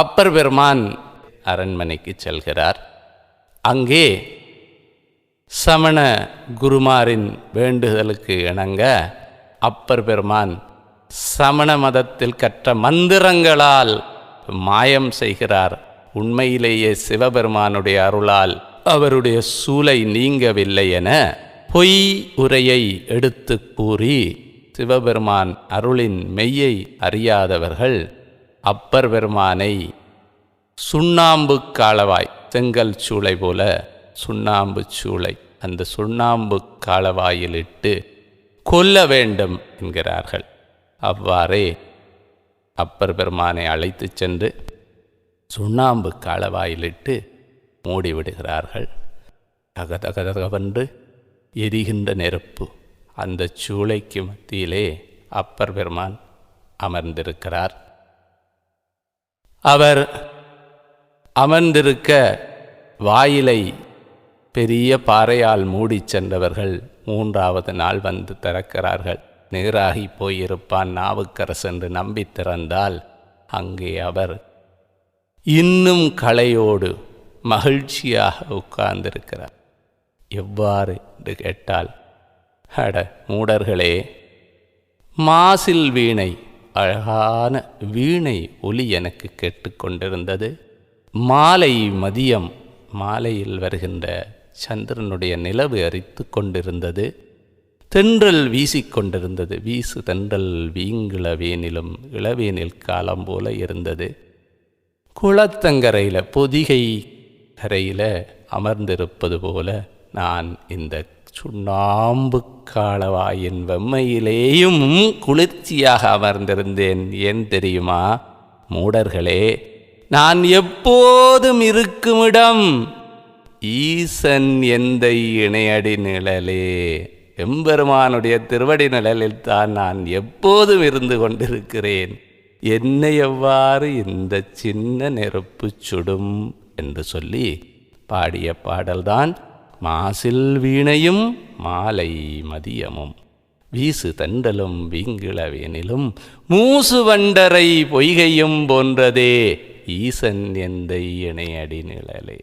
அப்பர் பெருமான் அரண்மனைக்கு செல்கிறார். அங்கே சமண குருமாரின் வேண்டுதலுக்கு இணங்க அப்பர் பெருமான் சமண மதத்தில் கற்ற மந்திரங்களால் மாயம் செய்கிறார். உண்மையிலேயே சிவபெருமானுடைய அருளால் அவருடைய சூலை நீங்கவில்லை என பொய் உரையை எடுத்து கூறி சிவபெருமான் அருளின் மெய்யை அறியாதவர்கள் அப்பர் பெருமானை சுண்ணாம்பு காலவாய் செங்கல் சூளை போல சுண்ணாம்பு சூளை அந்த சுண்ணாம்பு காலவாயிலிட்டு கொல்ல வேண்டும் என்கிறார்கள். அவ்வாறே அப்பர் பெருமானை அழைத்துச் சென்று சுண்ணாம்பு காலவாயிலிட்டு மூடிவிடுகிறார்கள் தகதகதகவென்று எரிகின்ற நெருப்பு அந்த சூளைக்கு மத்தியிலே அப்பர் பெருமான் அமர்ந்திருக்கிறார். அவர் அமர்ந்திருக்க வாயிலை பெரிய பாறையால் மூடிச் சென்றவர்கள் மூன்றாவது நாள் வந்து திறக்கிறார்கள். நேராகி போயிருப்பான் நாவுக்கரசு என்று நம்பி திறந்தால் அங்கே அவர் இன்னும் கலையோடு மகிழ்ச்சியாக உட்கார்ந்திருக்கிறார். எவ்வாறு என்று கேட்டால் அட மூடர்களே மாசில் வீணை அழகான வீணை ஒலி எனக்கு கேட்டுக்கொண்டிருந்தது. மாலை மதியம் மாலையில் வருகின்ற சந்திரனுடைய நிலவு அரித்து கொண்டிருந்தது. தென்றல் வீசிக்கொண்டிருந்தது வீசு தென்றல் வீங்கிளவேனிலும் இளவேனில் காலம் போல இருந்தது. குளத்தங்கரையில் பொதிகை கரையில் அமர்ந்திருப்பது போல நான் இந்த சுண்ணாம்பு காலவாயின் வெம்மையிலேயும் குளிர்ச்சியாக அமர்ந்திருந்தேன். ஏன் தெரியுமா? மூடர்களே நான் எப்போதும் இருக்குமிடம். ஈசன் எந்த இணையடி நிழலே? எம்பெருமானுடைய திருவடி நிழலில் தான் நான் எப்போதும் இருந்து கொண்டிருக்கிறேன். என்னை எவ்வாறு இந்த சின்ன நெருப்பு சுடும்? என்று சொல்லி பாடிய பாடல்தான் மாசில் வீணையும் மாலை மதியமும். வீசு தண்டலும் வீங்கிளவேனிலும் மூசு வண்டரை பொய்கையும் போன்றதே. ஈசன் எந்த இணையடி நிழலே.